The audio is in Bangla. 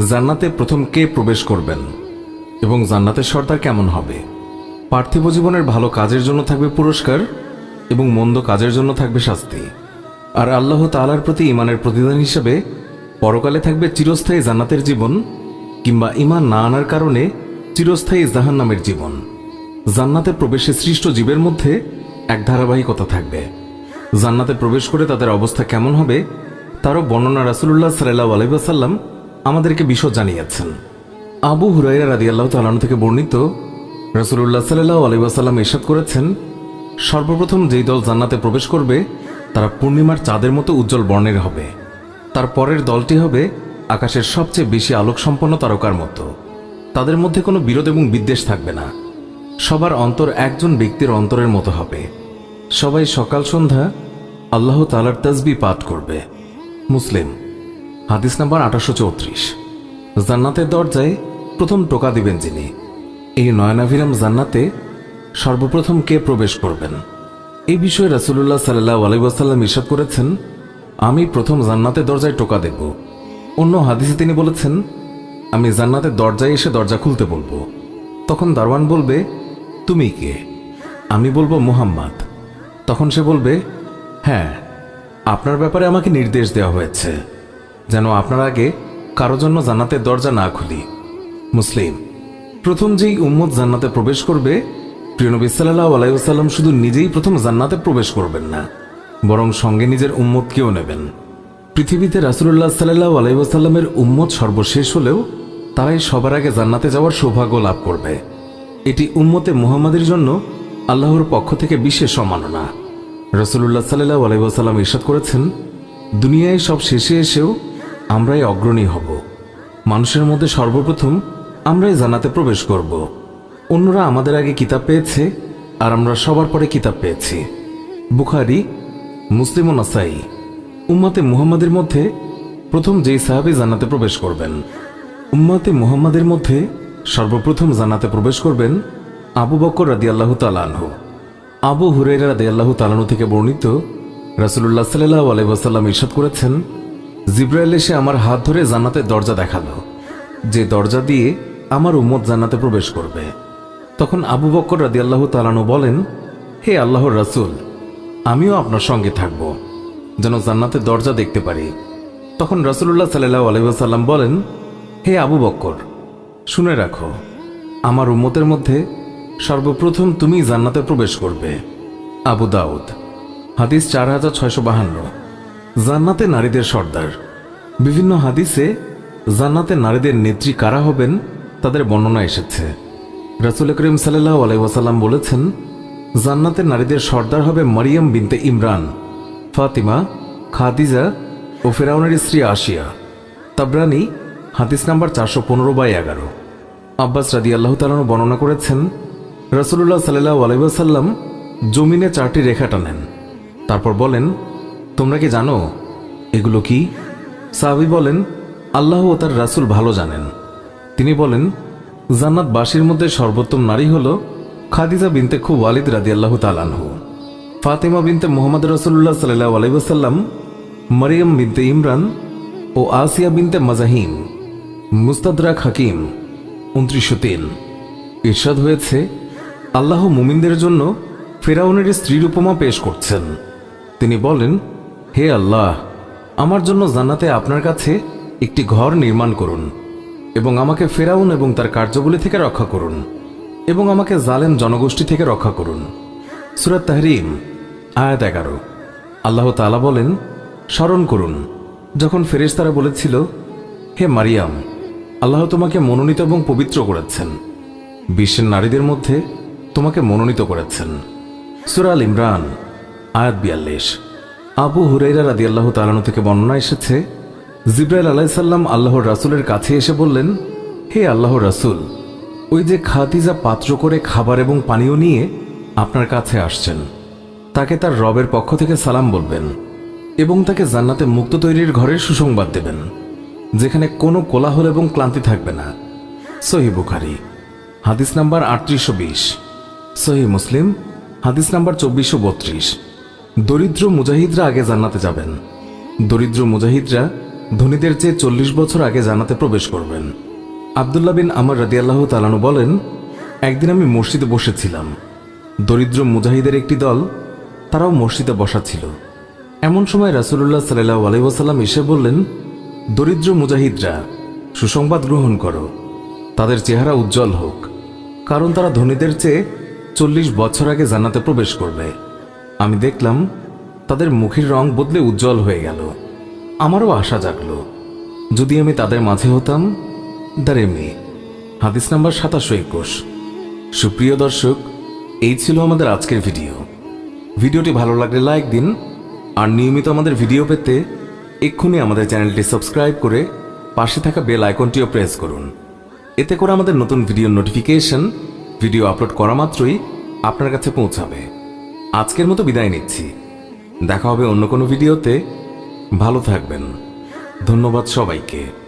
জান্নাতে প্রথম কে প্রবেশ করবেন? এবং জান্নাতের সর্দার কেমন হবে? পার্থিব জীবনের ভালো কাজের জন্য থাকবে পুরস্কার এবং মন্দ কাজের জন্য থাকবে শাস্তি। আর আল্লাহ তালার প্রতি ইমানের প্রতিদান হিসেবে পরকালে থাকবে চিরস্থায়ী জান্নাতের জীবন কিংবা ইমান না আনার কারণে চিরস্থায়ী জাহান নামের জীবন। জান্নাতে প্রবেশে সৃষ্ট জীবের মধ্যে এক ধারাবাহিকতা থাকবে। জান্নাতে প্রবেশ করে তাদের অবস্থা কেমন হবে, তারও বর্ণনা রাসুল্লাহ সাল্লাহ আলাইসাল্লাম আমাদেরকে বিশদ জানিয়েছেন। আবু হুরাইরা রাদি আল্লাহ তালান থেকে বর্ণিত রাসুল্লাহ সাল্লাহ আলাইসাল্লাম ইরশাদ করেছেন, সর্বপ্রথম যেই দল জান্নাতে প্রবেশ করবে, তারা পূর্ণিমার চাঁদের মতো উজ্জ্বল বর্ণের হবে। তার পরের দলটি হবে আকাশের সবচেয়ে বেশি আলোকসম্পন্ন তারকার মতো। তাদের মধ্যে কোনো বিরোধ এবং বিদ্বেষ থাকবে না। সবার অন্তর একজন ব্যক্তির অন্তরের মতো হবে। সবাই সকাল সন্ধ্যা আল্লাহ তালার তসবি পাঠ করবে। মুসলিম হাদিস নাম্বার আঠারোশো চৌত্রিশ। জান্নাতের দরজায় প্রথম টোকা দিবেন যিনি। এই নয়নাভিরাম জান্নাতে সর্বপ্রথম কে প্রবেশ করবেন? এই বিষয়ে রাসুল্লাহ সাল্লাহ আলাইসাল্লাম ইসাদ করেছেন, আমি প্রথম জান্নাতের দরজায় টোকা দেব। অন্য হাদিসে তিনি বলেছেন, আমি জান্নাতের দরজায় এসে দরজা খুলতে বলব। তখন দারওয়ান বলবে, তুমি কে? আমি বলব মুহাম্মদ। তখন সে বলবে হ্যাঁ আপনার ব্যাপারে আমাকে নির্দেশ দেওয়া হয়েছে। যেন আপনার আগে কারও জন্য জান্নাতের দরজা না খুলি। মুসলিম, প্রথম যেই উম্মত জান্নাতে প্রবেশ করবে প্রিয়নবী সাল্লাহ আলাইসাল্লাম শুধু নিজেই প্রথম জান্নাতে প্রবেশ করবেন না, বরং সঙ্গে নিজের উম্মতকেও নেবেন। পৃথিবীতে রাসুল্লাহ সাল্লাহ আলাইসাল্লামের উম্মত সর্বশেষ হলেও তারাই সবার আগে জান্নাতে যাওয়ার সৌভাগ্য লাভ করবে। এটি উম্মতে মুহাম্মাদের জন্য আল্লাহর পক্ষ থেকে বিশেষ সম্মাননা। রসুল্লাহ সাল্লাহ আলাইসাল্লাম ইরশাদ করেছেন, দুনিয়ায় সব শেষে এসেও আমরাই অগ্রণী হব। মানুষের মধ্যে সর্বপ্রথম আমরাই জানাতে প্রবেশ করব। অন্যরা আমাদের আগে কিতাব পেয়েছে, আর আমরা সবার পরে কিতাব পেয়েছি। বুখারি, মুসলিম নাসাই। উম্মাতে মুহাম্মাদের মধ্যে প্রথম যেই সাহাবি জান্নাতে প্রবেশ করবেন, উম্মাতে মুহাম্মাদের মধ্যে সর্বপ্রথম জানাতে প্রবেশ করবেন আবু বকর রাদি আল্লাহ তালানহু আবু হুরেরা রাদি আল্লাহ তালানহু থেকে বর্ণিত রাসুল্লাহ সাল্লাহ আলাইসাল্লাম ইরশাদ করেছেন জিব্রাইল এসে আমার হাত ধরে জান্নাতের দরজা দেখাল, যে দরজা দিয়ে আমার উম্মত জান্নাতে প্রবেশ করবে। তখন আবু বক্কর রাদি আল্লাহ তালানু বলেন, হে আল্লাহর রাসুল, আমিও আপনার সঙ্গে থাকব, যেন জান্নাতের দরজা দেখতে পারি। তখন রাসুল্লাহ সাল্লাহ আলাইসাল্লাম বলেন, হে আবু বক্কর শুনে রাখো, আমার উম্মতের মধ্যে সর্বপ্রথম তুমি জান্নাতে প্রবেশ করবে। আবু দাউদ, হাদিস চার হাজার ছয়শো বাহান্ন। জান্নাতে নারীদের সর্দার। বিভিন্ন হাদিসে জান্নাতে নারীদের নেত্রী কারা হবেন তাদের বর্ণনা এসেছে। রাসুল করিম সাল্লাহ আলাইসাল্লাম বলেছেন, জান্নাতে নারীদের সর্দার হবে মারিয়াম বিনতে ইমরান, ফাতিমা, খাদিজা ও ফেরাউনের স্ত্রী আশিয়া। তাবরানি, হাদিস নাম্বার চারশো পনেরো বাই এগারো। আব্বাস রাদি আল্লাহ তালানো বর্ণনা করেছেন রসুল্লাহ সাল্লাহ আলাইসাল্লাম জমিনে চারটি রেখা টানেন। তারপর বলেন তোমরা কি জানো? এগুলো কি? সাহাবি বলেন, আল্লাহ ও তার রাসুল ভালো জানেন। তিনি বলেন, জান্নাতবাসীর মধ্যে সর্বোত্তম নারী হল খাদিজা বিনতে খুব ওয়ালিদ রাদি আল্লাহ তালানহু ফাতেমা বিনতে মোহাম্মদ রসুল্লাহ সাল্লাহ আলাইসাল্লাম মরিয়ম বিনতে ইমরান ও আসিয়া বিনতে মাজাহিম, মুস্তাদরাক হাকিম, উনত্রিশশো তিন। ইরশাদ হয়েছে, আল্লাহ মুমিনদের জন্য ফেরাউনের স্ত্রীর উপমা পেশ করছেন। তিনি বলেন হে আল্লাহ, আমার জন্য জান্নাতে আপনার কাছে একটি ঘর নির্মাণ করুন এবং আমাকে ফেরাউন এবং তার কার্যগুলি থেকে রক্ষা করুন এবং আমাকে জালেম জনগোষ্ঠী থেকে রক্ষা করুন। সুরাত তাহরিম, আয়াত এগারো। আল্লাহ তালা বলেন, স্মরণ করুন, যখন ফেরেশতারা বলেছিল, হে মারিয়াম, আল্লাহ তোমাকে মনোনীত এবং পবিত্র করেছেন। বিশ্বের নারীদের মধ্যে তোমাকে মনোনীত করেছেন। সুরাল ইমরান, আয়াত বিয়াল্লিশ। আবু হুরাইরা রাদি আল্লাহ তালানো থেকে বর্ণনা এসেছে, জিব্রাইল আলাইসাল্লাম আল্লাহর রাসুলের কাছে এসে বললেন, হে আল্লাহর রাসুল, ওই যে খাদিজা পাত্র করে খাবার এবং পানীয় নিয়ে আপনার কাছে আসছেন। তাকে তার রবের পক্ষ থেকে সালাম বলবেন এবং তাকে জান্নাতে মুক্ত তৈরির ঘরের সুসংবাদ দেবেন, যেখানে কোনো কোলাহল এবং ক্লান্তি থাকবে না। সহি বুখারি, হাদিস নাম্বার আটত্রিশশো বিশ। সহি মুসলিম, হাদিস নাম্বার চব্বিশশো বত্রিশ। দরিদ্র মুজাহিদরা আগে জান্নাতে যাবেন। দরিদ্র মুজাহিদরা ধনীদের চেয়ে চল্লিশ বছর আগে জানাতে প্রবেশ করবেন। আবদুল্লাহ বিন আমার রাদিয়াল্লাহ তালানু বলেন, একদিন আমি মসজিদে বসেছিলাম। দরিদ্র মুজাহিদের একটি দল, তারাও মসজিদে বসা ছিল। এমন সময় রাসুল্লাহ সাল্লাহ আলাইসাল্লাম এসে বললেন, দরিদ্র মুজাহিদরা, সুসংবাদ গ্রহণ করো। তাদের চেহারা উজ্জ্বল হোক। কারণ তারা ধনীদের চেয়ে চল্লিশ বছর আগে জান্নাতে প্রবেশ করবে। আমি দেখলাম তাদের মুখের রং বদলে উজ্জ্বল হয়ে গেল। আমারও আশা জাগলো। যদি আমি তাদের মাঝে হতাম দারে মেয়ে হাদিস নাম্বার সাতাশো একুশ। সুপ্রিয় দর্শক, এই ছিল আমাদের আজকের ভিডিও। ভিডিওটি ভালো লাগলে লাইক দিন, আর নিয়মিত আমাদের ভিডিও পেতে এক্ষুনি আমাদের চ্যানেলটি সাবস্ক্রাইব করে পাশে থাকা বেল আইকনটিও প্রেস করুন। এতে করে আমাদের নতুন ভিডিও নোটিফিকেশন, ভিডিও আপলোড করা মাত্রই আপনার কাছে পৌঁছাবে। আজকের মতো বিদায় নিচ্ছি। দেখা হবে অন্য কোনো ভিডিওতে। ভালো থাকবেন। ধন্যবাদ সবাইকে।